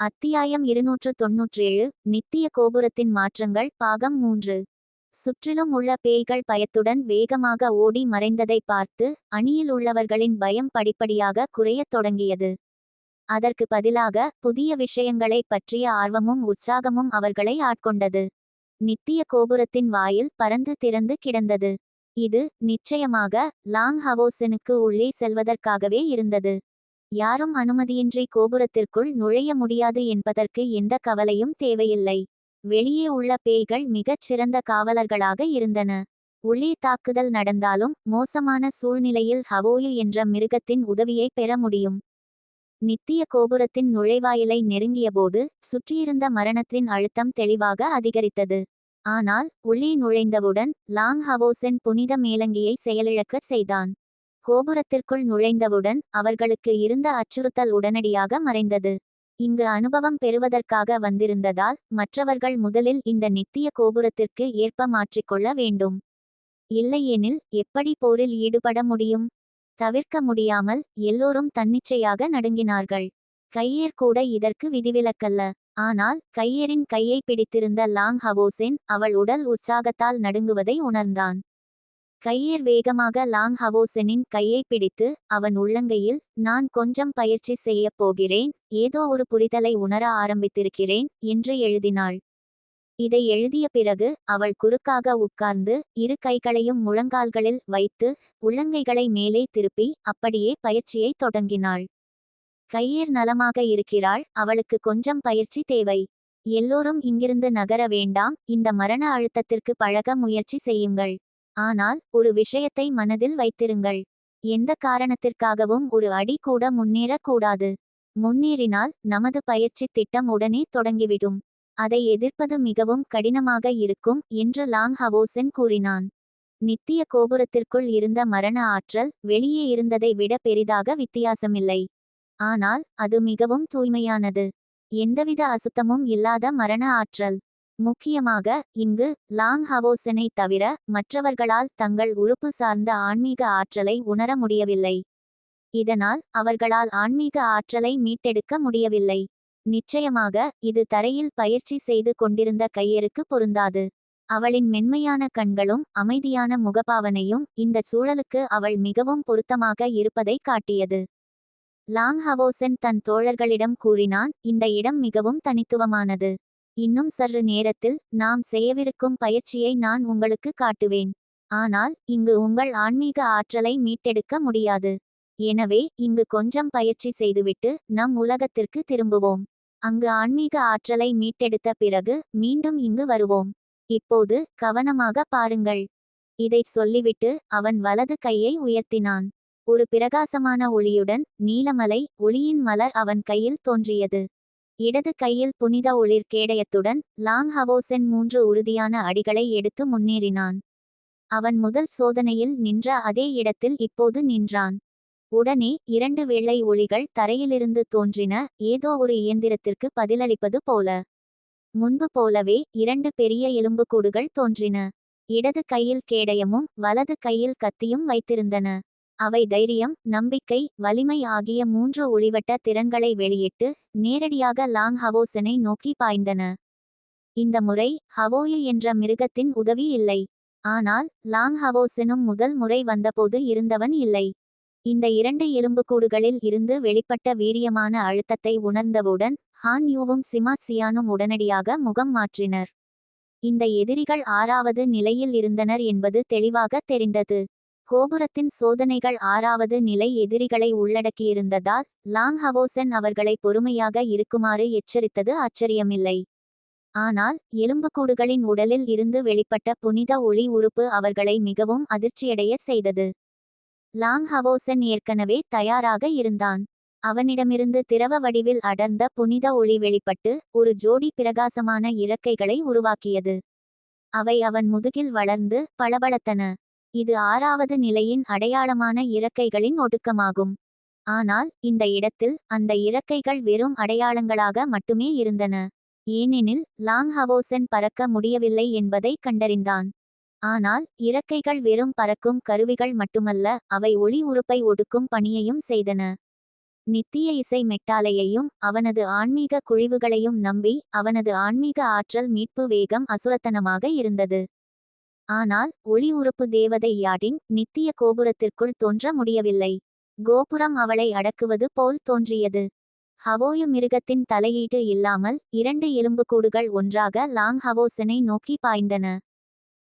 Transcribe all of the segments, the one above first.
அத்தியாயம் இருநூற்று தொன்னூற்றேழு நித்திய கோபுரத்தின் மாற்றங்கள். பாகம் மூன்று. சுற்றிலும் உள்ள பேய்கள் பயத்துடன் வேகமாக ஓடி மறைந்ததை பார்த்து அணியில் உள்ளவர்களின் பயம் படிப்படியாக குறையத் தொடங்கியது. அதற்கு பதிலாக புதிய விஷயங்களைப் பற்றிய ஆர்வமும் உற்சாகமும் அவர்களை ஆட்கொண்டது. நித்திய கோபுரத்தின் வாயில் பறந்து திறந்து கிடந்தது. இது நிச்சயமாக லாங் ஹவோசனுக்கு உள்ளே செல்வதற்காகவே இருந்தது. யாரும் அனுமதியின்றி கோபுரத்திற்குள் நுழைய முடியாது என்பதற்கு எந்த கவலையும் தேவையில்லை. வெளியே உள்ள பேய்கள் மிகச் சிறந்த காவலர்களாக இருந்தன. உள்ளே தாக்குதல் நடந்தாலும் மோசமான சூழ்நிலையில் ஹவோயு என்ற மிருகத்தின் உதவியை பெற முடியும். நித்திய கோபுரத்தின் நுழைவாயிலை நெருங்கியபோது சுற்றியிருந்த மரணத்தின் அழுத்தம் தெளிவாக அதிகரித்தது. ஆனால் உள்ளே நுழைந்தவுடன் லாங் ஹவோசென் புனித மேலங்கியை செயலிழக்கச் செய்தான். கோபுரத்திற்குள் நுழைந்தவுடன் அவர்களுக்கு இருந்த அச்சுறுத்தல் உடனடியாக மறைந்தது. இங்கு அனுபவம் பெறுவதற்காக வந்திருந்ததால் மற்றவர்கள் முதலில் இந்த நித்திய கோபுரத்திற்கு ஏற்ப மாற்றிக்கொள்ள வேண்டும். இல்லையெனில் எப்படி போரில் ஈடுபட முடியும்? தவிர்க்க முடியாமல் எல்லோரும் தன்னிச்சையாக நடுங்கினார்கள். கையேர் கூட இதற்கு விதிவிலக்கல்ல. ஆனால் கையேரின் கையை பிடித்திருந்த லாங் ஹவோசின் அவள் உடல் உற்சாகத்தால் நடுங்குவதை உணர்ந்தான். கையேர் வேகமாக லாங் ஹவோசனின் கையை பிடித்து அவன் உள்ளங்கையில் நான் கொஞ்சம் பயிற்சி செய்யப் போகிறேன் ஏதோ ஒரு புரிதலை உணர ஆரம்பித்திருக்கிறேன் என்று எழுதினாள். இதை எழுதிய பிறகு அவள் குறுக்காக உட்கார்ந்து இரு கைகளையும் முழங்கால்களில் வைத்து உள்ளங்கைகளை மேலே திருப்பி அப்படியே பயிற்சியை தொடங்கினாள். கையேர் நலமாக இருக்கிறாள் அவளுக்கு கொஞ்சம் பயிற்சி தேவை. எல்லோரும் இங்கிருந்து நகர வேண்டாம் இந்த மரண அழுத்தத்திற்கு பழக முயற்சி செய்யுங்கள். ஆனால் ஒரு விஷயத்தை மனதில் வைத்திருங்கள். எந்த காரணத்திற்காகவும் ஒரு அடி கூட முன்னேறக்கூடாது. முன்னேறினால் நமது பயிற்சி திட்டம் உடனே தொடங்கிவிடும். அதை எதிர்ப்பது மிகவும் கடினமாக இருக்கும் என்று லாங் ஹவோசன் கூறினான். நித்திய கோபுரத்திற்குள் இருந்த மரண ஆற்றல் வெளியே இருந்ததை விட பெரிதாக வித்தியாசமில்லை. ஆனால் அது மிகவும் தூய்மையானது. எந்தவித அசுத்தமும் இல்லாத மரண ஆற்றல். முக்கியமாக இங்கு லாங் ஹவோசனை தவிர மற்றவர்களால் தங்கள் உறுப்பு சார்ந்த ஆன்மீக ஆற்றலை உணர முடியவில்லை. இதனால் அவர்களால் ஆன்மீக ஆற்றலை மீட்டெடுக்க முடியவில்லை. நிச்சயமாக இது தரையில் பயிற்சி செய்து கொண்டிருந்த கையருக்கு பொருந்தாது. அவளின் மென்மையான கண்களும் அமைதியான முகபாவனையும் இந்த சூழலுக்கு அவள் மிகவும் பொருத்தமாக இருப்பதை காட்டியது. லாங் ஹவோசன் தன் தோழர்களிடம் கூறினான் இந்த இடம் மிகவும் தனித்துவமானது. இன்னும் சற்று நேரத்தில் நாம் செய்யவிருக்கும் பயிற்சியை நான் உங்களுக்கு காட்டுவேன். ஆனால் இங்கு உங்கள் ஆன்மீக ஆற்றலை மீட்டெடுக்க முடியாது. எனவே இங்கு கொஞ்சம் பயிற்சி செய்துவிட்டு நம் உலகத்திற்கு திரும்புவோம். அங்கு ஆன்மீக ஆற்றலை மீட்டெடுத்த பிறகு மீண்டும் இங்கு வருவோம். இப்போது கவனமாக பாருங்கள். இதைச் சொல்லிவிட்டு அவன் வலது கையை உயர்த்தினான். ஒரு பிரகாசமான ஒளியுடன் நீலமலை ஒளியின் மலர் அவன் கையில் தோன்றியது. இடது கையில் புனித ஒளிர் கேடயத்துடன் லாங் ஹவோசென் மூன்று உறுதியான அடிகளை எடுத்து முன்னேறினான். அவன் முதல் சோதனையில் நின்ற அதே இடத்தில் இப்போது நின்றான். உடனே இரண்டு வெள்ளை ஒளிகள் தரையிலிருந்து தோன்றின ஏதோ ஒரு இயந்திரத்திற்கு பதிலளிப்பது போல. முன்பு போலவே இரண்டு பெரிய எலும்புக்கூடுகள் தோன்றின. இடது கையில் கேடயமும் வலது கையில் கத்தியும் வைத்திருந்தன. அவை தைரியம் நம்பிக்கை வலிமை ஆகிய மூன்று ஒளிவட்ட திறன்களை வெளியிட்டு நேரடியாக லாங் ஹவோசனை நோக்கி பாய்ந்தன. இந்த முறை ஹவோயு என்ற மிருகத்தின் உதவி இல்லை. ஆனால் லாங் ஹவோசனும் முதல் முறை வந்தபோது இருந்தவன் இல்லை. இந்த இரண்டு எலும்புக்கூடுகளில் இருந்து வெளிப்பட்ட வீரியமான அழுத்தத்தை உணர்ந்தவுடன் ஹான் யூவும் சிமா சியானும் உடனடியாக முகம் மாற்றினர். இந்த எதிரிகள் ஆறாவது நிலையில் இருந்தனர் என்பது தெளிவாக தெரிந்தது. கோபுரத்தின் சோதனைகள் ஆறாவது நிலை எதிரிகளை உள்ளடக்கியிருந்ததால் லாங் ஹவோசன் அவர்களை பொறுமையாக இருக்குமாறு எச்சரித்தது ஆச்சரியமில்லை ஆனால் எலும்புக்கூடுகளின் உடலில் இருந்து வெளிப்பட்ட புனித ஒளி உறுப்பு அவர்களை மிகவும் அதிர்ச்சியடைய செய்தது. லாங் ஹவோசன் ஏற்கனவே தயாராக இருந்தான். அவனிடமிருந்து திரவ வடிவில் அடர்ந்த புனித ஒளி வெளிப்பட்டு ஒரு ஜோடி பிரகாசமான இறக்கைகளை உருவாக்கியது. அவை அவன் முதுகில் வளர்ந்து பளபளத்தன. இது ஆறாவது நிலையின் அடையாளமான இறக்கைகளின் ஒடுக்கமாகும். ஆனால் இந்த இடத்தில் அந்த இறக்கைகள் வெறும் அடையாளங்களாக மட்டுமே இருந்தன. ஏனெனில் லாங் ஹவோசன் பறக்க முடியவில்லை என்பதை கண்டறிந்தான். ஆனால் இறக்கைகள் வெறும் பறக்கும் கருவிகள் மட்டுமல்ல அவை ஒளி உறுப்பை ஒடுக்கும் பணியையும் செய்தன. நித்திய இசை மெட்டாலையையும் அவனது ஆன்மீக குழிவுகளையும் நம்பி அவனது ஆன்மீக ஆற்றல் மீட்பு வேகம் அசுரத்தனமாக இருந்தது. ஆனால் ஒளி உறுப்பு தேவதை யாடின் நித்திய கோபுரத்திற்குள் தோன்ற முடியவில்லை. கோபுரம் அவளை அடக்குவது போல் தோன்றியது. ஹவோயு மிருகத்தின் தலையீடு இல்லாமல் இரண்டு எலும்புக்கூடுகள் ஒன்றாக லாங் ஹவோசனை நோக்கி பாய்ந்தன.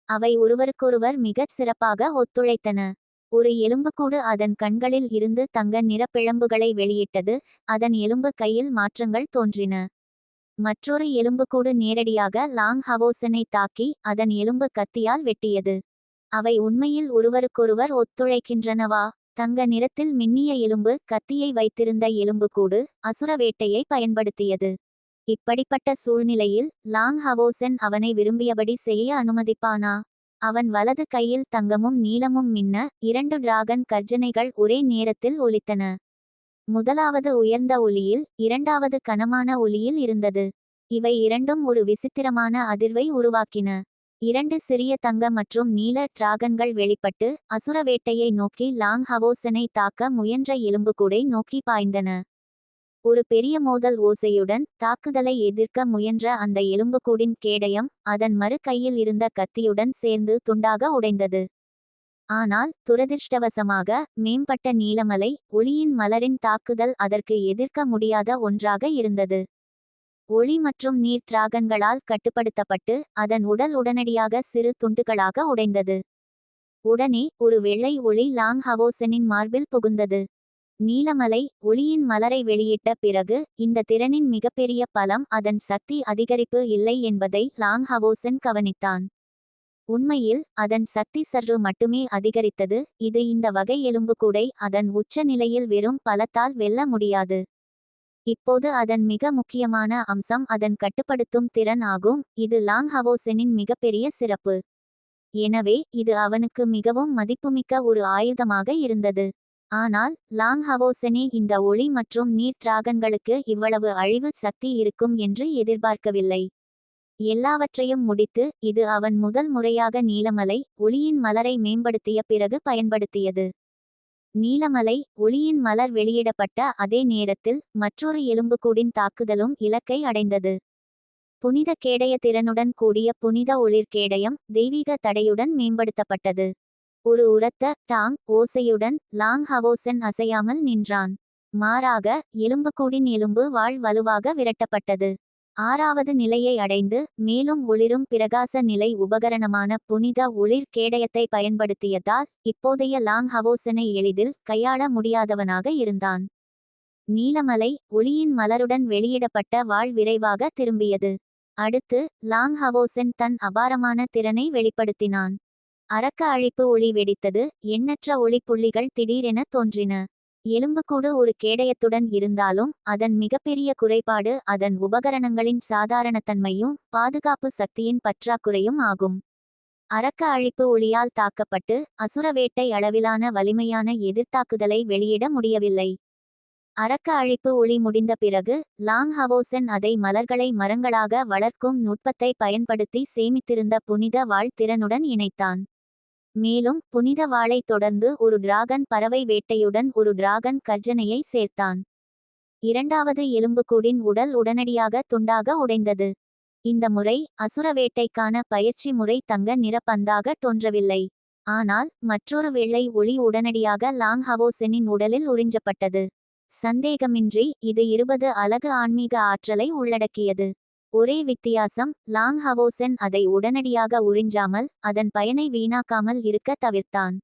அவை ஒருவருக்கொருவர் மிகச் சிறப்பாக ஒத்துழைத்தன. ஒரு எலும்புக்கூடு அதன் கண்களில் இருந்து தங்க நிறப்பிழம்புகளை வெளியிட்டது அதன் எலும்பு கையில் மாற்றங்கள் தோன்றின. மற்றொரு எலும்புக்கூடு நேரடியாக லாங் ஹவோசனை தாக்கி அதன் எலும்பு கத்தியால் வெட்டியது. அவை உண்மையில் ஒருவருக்கொருவர் ஒத்துழைக்கின்றனவா? தங்க நிறத்தில் மின்னிய எலும்பு கத்தியை வைத்திருந்த எலும்புக்கூடு அசுர வேட்டையை பயன்படுத்தியது. இப்படிப்பட்ட சூழ்நிலையில் லாங் ஹவோசன் அவனை விரும்பியபடி செய்ய அனுமதிப்பானா? அவன் வலது கையில் தங்கமும் நீளமும் மின்ன இரண்டு டிராகன் கர்ஜனைகள் ஒரே நேரத்தில் ஒலித்தன. முதலாவது உயர்ந்த ஒலியில் இரண்டாவது கனமான ஒலியில் இருந்தது. இவை இரண்டும் ஒரு விசித்திரமான அதிர்வை உருவாக்கின. இரண்டு சிறிய தங்க மற்றும் நீல டிராகன்கள் வெளிப்பட்டு அசுர வேட்டையை நோக்கி லாங் ஹவோசனை தாக்க முயன்ற எலும்புக்கூடை நோக்கி பாய்ந்தன. ஒரு பெரிய மோதல் ஓசையுடன் தாக்குதலை எதிர்க்க முயன்ற அந்த எலும்புக்கூடின் கேடயம் அதன் மறு கையில் இருந்த கத்தியுடன் சேர்ந்து துண்டாக உடைந்தது. ஆனால் துரதிர்ஷ்டவசமாக மேம்பட்ட நீலமலை ஒளியின் மலரின் தாக்குதல் அதற்கு எதிர்க்க முடியாத ஒன்றாக இருந்தது. ஒளி மற்றும் நீர் திராகன்களால் கட்டுப்படுத்தப்பட்டு அதன் உடல் உடனடியாக சிறு துண்டுகளாக உடைந்தது. உடனே ஒரு வெள்ளை ஒளி லாங் ஹவோசனின் மார்பில் புகுந்தது. நீலமலை ஒளியின் மலரை வெளியிட்ட பிறகு இந்த திறனின் மிகப்பெரிய பலம் அதன் சக்தி அதிகரிப்பு இல்லை என்பதை லாங் ஹவோசன் கவனித்தான். உண்மையில் அதன் சக்தி சற்று மட்டுமே அதிகரித்தது இது இந்த வகை எலும்புக்கூடை அதன் உச்ச நிலையில் வெறும் பலத்தால் வெல்ல முடியாது. இப்போது அதன் மிக முக்கியமான அம்சம் அதன் கட்டுப்படுத்தும் திறன் ஆகும் இது லாங் ஹவோசனின் மிகப்பெரிய சிறப்பு. எனவே இது அவனுக்கு மிகவும் மதிப்புமிக்க ஒரு ஆயுதமாக இருந்தது. ஆனால் லாங் ஹவோசனே இந்த ஒளி மற்றும் நீர் டிராகன்களுக்கு இவ்வளவு அழிவு சக்தி இருக்கும் என்று எதிர்பார்க்கவில்லை. எல்லாவற்றையும் முடித்து இது அவன் முதல் முறையாக நீலமலை ஒளியின் மலரை மேம்படுத்திய பிறகு பயன்படுத்தியது. நீலமலை ஒளியின் மலர் வெளியிடப்பட்ட அதே நேரத்தில் மற்றொரு எலும்புக்கூடின் தாக்குதலும் இலக்கை அடைந்தது. புனித கேடய திறனுடன் கூடிய புனித ஒளிர்கேடயம் தெய்வீக தடையுடன் மேம்படுத்தப்பட்டது. ஒரு உரத்த டாங் ஓசையுடன் லாங் ஹவோசன் அசையாமல் நின்றான். மாறாக எலும்புக்கூடின் எலும்பு வாழ் வலுவாக விரட்டப்பட்டது. ஆறாவது நிலையை அடைந்து மேலும் ஒளிரும் பிரகாச நிலை உபகரணமான புனித ஒளிர் கேடயத்தை பயன்படுத்தியதால் இப்போதைய லாங் ஹவோசனை எளிதில் கையாள முடியாதவனாக இருந்தான். நீலமலை ஒளியின் மலருடன் வெளியிடப்பட்ட வாழ் விரைவாக திரும்பியது. அடுத்து லாங் ஹவோசன் தன் அபாரமான திறனை வெளிப்படுத்தினான். அரக்க அழிப்பு ஒளி வெடித்தது எண்ணற்ற ஒளிப்புள்ளிகள் திடீரென தோன்றின. எலும்புக்கூடு ஒரு கேடயத்துடன் இருந்தாலும் அதன் மிகப்பெரிய குறைபாடு அதன் உபகரணங்களின் சாதாரணத்தன்மையும் பாதுகாப்பு சக்தியின் பற்றாக்குறையும் ஆகும். அரக்க அழிப்பு ஒளியால் தாக்கப்பட்டு அசுர வேட்டை அளவிலான வலிமையான எதிர்த்தாக்குதலை வெளியிட முடியவில்லை. அரக்க அழிப்பு ஒளி முடிந்த பிறகு லாங் ஹவோசன் அதை மலர்களை மரங்களாக வளர்க்கும் நுட்பத்தை பயன்படுத்தி சேமித்திருந்த புனித வாழ்த்திறனுடன் இணைத்தான். மேலும் புனித வாளை தொடர்ந்து ஒரு டிராகன் பறவை வேட்டையுடன் ஒரு டிராகன் கர்ஜனையை சேர்த்தான். இரண்டாவது எலும்புக்கூடின் உடல் உடனடியாக துண்டாக உடைந்தது. இந்த முறை அசுர வேட்டைக்கான பயிற்சி முறை தங்க நிறப்பந்தாக தோன்றவில்லை. ஆனால் மற்றொரு வெள்ளை ஒளி உடனடியாக லாங் ஹவோசெனின் உடலில் உறிஞ்சப்பட்டது. சந்தேகமின்றி இது இருபது அலகு ஆன்மீக ஆற்றலை உள்ளடக்கியது. ஒரே வித்தியாசம் லாங் ஹவோசன் அதை உடனடியாக உறிஞ்சாமல் அதன் பயனை வீணாக்காமல் இருக்க தவிர்த்தான்.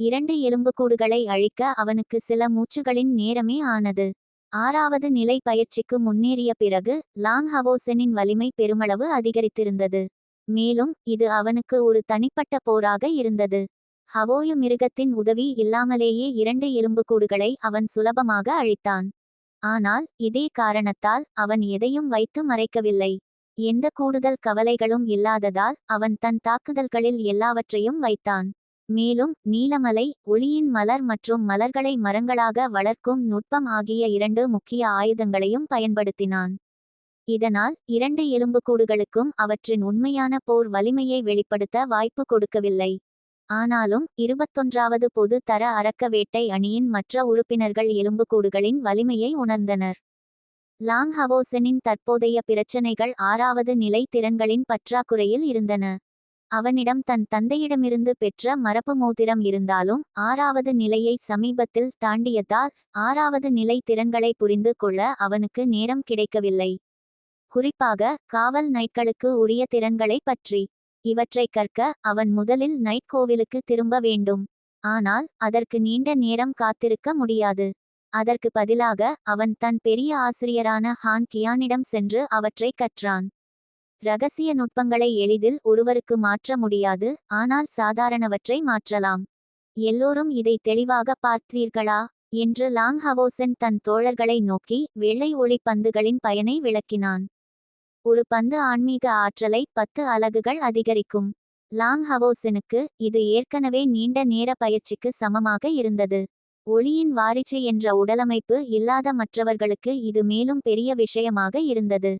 இரண்டு எலும்புக்கூடுகளை அழிக்க அவனுக்கு சில மூச்சுகளின் நேரமே ஆனது. ஆறாவது நிலை பயிற்சிக்கு முன்னேறிய பிறகு லாங் ஹவோசனின் வலிமை பெருமளவு அதிகரித்திருந்தது. மேலும் இது அவனுக்கு ஒரு தனிப்பட்ட போராக இருந்தது. ஹவோயு மிருகத்தின் உதவி இல்லாமலேயே இரண்டு எலும்புக்கூடுகளை அவன் சுலபமாக அழித்தான். ஆனால் இதே காரணத்தால் அவன் எதையும் வைத்து மறைக்கவில்லை. எந்த கூடுதல் கவலைகளும் இல்லாததால் அவன் தன் தாக்குதல்களில் எல்லாவற்றையும் வைத்தான். மேலும் நீலமலை ஒளியின் மலர் மற்றும் மலர்களை மரங்களாக வளர்க்கும் நுட்பம் ஆகிய இரண்டு முக்கிய ஆயுதங்களையும் பயன்படுத்தினான். இதனால் இரண்டு எலும்புக்கூடுகளுக்கும் அவற்றின் உண்மையான போர் வலிமையை வெளிப்படுத்த வாய்ப்பு கொடுக்கவில்லை. ஆனாலும் இருபத்தொன்றாவது பொது தர அரக்க வேட்டை அணியின் மற்ற உறுப்பினர்கள் எலும்புக்கூடுகளின் வலிமையை உணர்ந்தனர். லாங் ஹவோசனின் தற்போதைய பிரச்சனைகள் ஆறாவது நிலை திறன்களின் பற்றாக்குறையில் இருந்தன. அவனிடம் தன் தந்தையிடமிருந்து பெற்ற மரபு மோதிரம் இருந்தாலும் ஆறாவது நிலையை சமீபத்தில் தாண்டியதால் ஆறாவது நிலை திறன்களை புரிந்து கொள்ள அவனுக்கு நேரம் கிடைக்கவில்லை. குறிப்பாக காவல் நைட்களுக்கு உரிய திறன்களை பற்றி. இவற்றை கற்க அவன் முதலில் நைட் கோவிலுக்கு திரும்ப வேண்டும். ஆனால் அதற்கு நீண்ட நேரம் காத்திருக்க முடியாது. அதற்கு பதிலாக அவன் தன் பெரிய ஆசிரியரான ஹான் கியானிடம் சென்று அவற்றை கற்றான். ரகசிய நுட்பங்களை எளிதில் ஒருவருக்கு மாற்ற முடியாது ஆனால் சாதாரணவற்றை மாற்றலாம். எல்லோரும் இதை தெளிவாக பார்த்தீர்களா? என்று லாங் ஹவோசன் தன் தோழர்களை நோக்கி வெள்ளை ஒளி பந்துகளின் பயனை விளக்கினான். ஒரு பந்து ஆன்மீக ஆற்றலை பத்து அலகுகள் அதிகரிக்கும். லாங் ஹவோசனுக்கு இது ஏற்கனவே நீண்ட நேர பயிற்சிக்கு சமமாக இருந்தது. ஒளியின் வாரிச்சை என்ற உடலமைப்பு இல்லாத மற்றவர்களுக்கு இது மேலும் பெரிய விஷயமாக இருந்தது.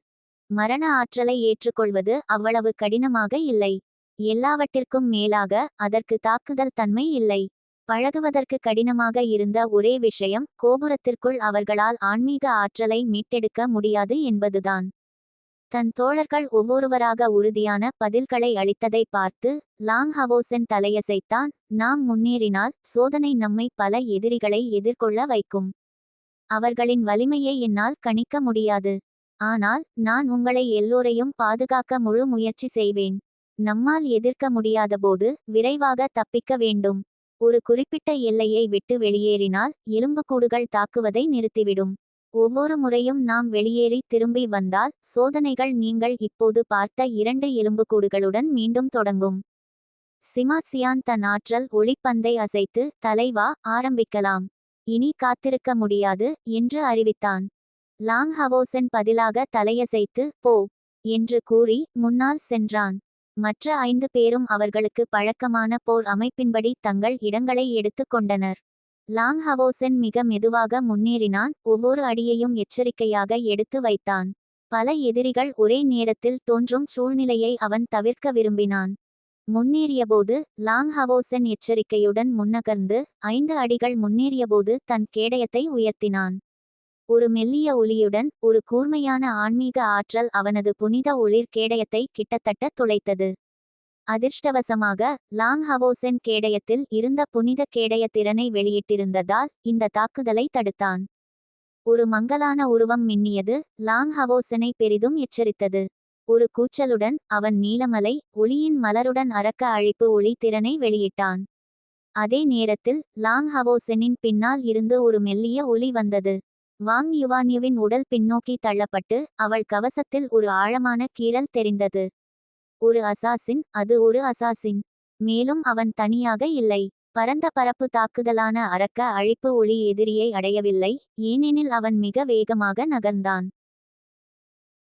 மரண ஆற்றலை ஏற்றுக்கொள்வது அவ்வளவு கடினமாக இல்லை. எல்லாவற்றிற்கும் மேலாக அதற்கு தாக்குதல் தன்மை இல்லை. பழகுவதற்கு கடினமாக இருந்த ஒரே விஷயம் கோபுரத்திற்குள் அவர்களால் ஆன்மீக ஆற்றலை மீட்டெடுக்க முடியாது என்பதுதான். தன் தோழர்கள் ஒவ்வொருவராக உறுதியான பதில்களை அளித்ததை பார்த்து லாங் ஹவோசன் தலையசைத்தான் நாம் முன்னேறினால் சோதனை நம்மை பல எதிரிகளை எதிர்கொள்ள வைக்கும். அவர்களின் வலிமையை என்னால் கணிக்க முடியாது. ஆனால் நான் உங்களை எல்லோரையும் பாதுகாக்க முழு முயற்சி செய்வேன். நம்மால் எதிர்க்க முடியாதபோது விரைவாக தப்பிக்க வேண்டும். ஒரு குறிப்பிட்ட எல்லையை விட்டு வெளியேறினால் எலும்புக்கூடுகள் தாக்குவதை நிறுத்திவிடும். ஒவ்வொரு முறையும் நாம் வெளியேறி திரும்பி வந்தால் சோதனைகள் நீங்கள் இப்போது பார்த்த இரண்டு எலும்புக்கூடுகளுடன் மீண்டும் தொடங்கும். சிமாசியான் தன் ஆற்றல் ஒளிப்பந்தை அசைத்து தலைவா ஆரம்பிக்கலாம். இனி காத்திருக்க முடியாது என்று அறிவித்தான். லாங் ஹவோசன் பதிலாக தலையசைத்து போ என்று கூறி முன்னால் சென்றான். மற்ற ஐந்து பேரும் அவர்களுக்கு பழக்கமான போர் அமைப்பின்படி தங்கள் இடங்களை எடுத்துக் கொண்டனர். லாங் ஹவோசன் மிக மெதுவாக முன்னேறினான் ஒவ்வொரு அடியையும் எச்சரிக்கையாக எடுத்து வைத்தான். பல எதிரிகள் ஒரே நேரத்தில் தோன்றும் சூழ்நிலையை அவன் தவிர்க்க விரும்பினான். முன்னேறியபோது லாங் ஹவோசன் எச்சரிக்கையுடன் முன்னகர்ந்து ஐந்து அடிகள் முன்னேறியபோது தன் கேடயத்தை உயர்த்தினான். ஒரு மெல்லிய ஒளியுடன் ஒரு கூர்மையான ஆன்மீக ஆற்றல் அவனது புனித ஒளிர் கேடயத்தை கிட்டத்தட்ட துளைத்தது. அதிர்ஷ்டவசமாக லாங் ஹவோசென் கேடயத்தில் இருந்த புனித கேடய திறனை வெளியிட்டிருந்ததால் இந்த தாக்குதலை தடுத்தான். ஒரு மங்கலான உருவம் மின்னியது லாங் ஹவோசனை பெரிதும் எச்சரித்தது. ஒரு கூச்சலுடன் அவன் நீலமலை ஒளியின் மலருடன் அறக்க அழிப்பு ஒளி திறனை வெளியிட்டான். அதே நேரத்தில் லாங் ஹவோசெனின் பின்னால் இருந்து ஒரு மெல்லிய ஒளி வந்தது. வாங் யுவான்யுவின் உடல் பின்னோக்கி தள்ளப்பட்டு அவள் கவசத்தில் ஒரு ஆழமான கீறல் தெரிந்தது. ஒரு அசாசின் அது ஒரு அசாசின். மேலும் அவன் தனியாக இல்லை. பரந்த பரப்பு தாக்குதலான அரக்க அழிப்பு ஒளி எதிரியை அடையவில்லை. ஏனெனில் அவன் மிக வேகமாக நகர்ந்தான்.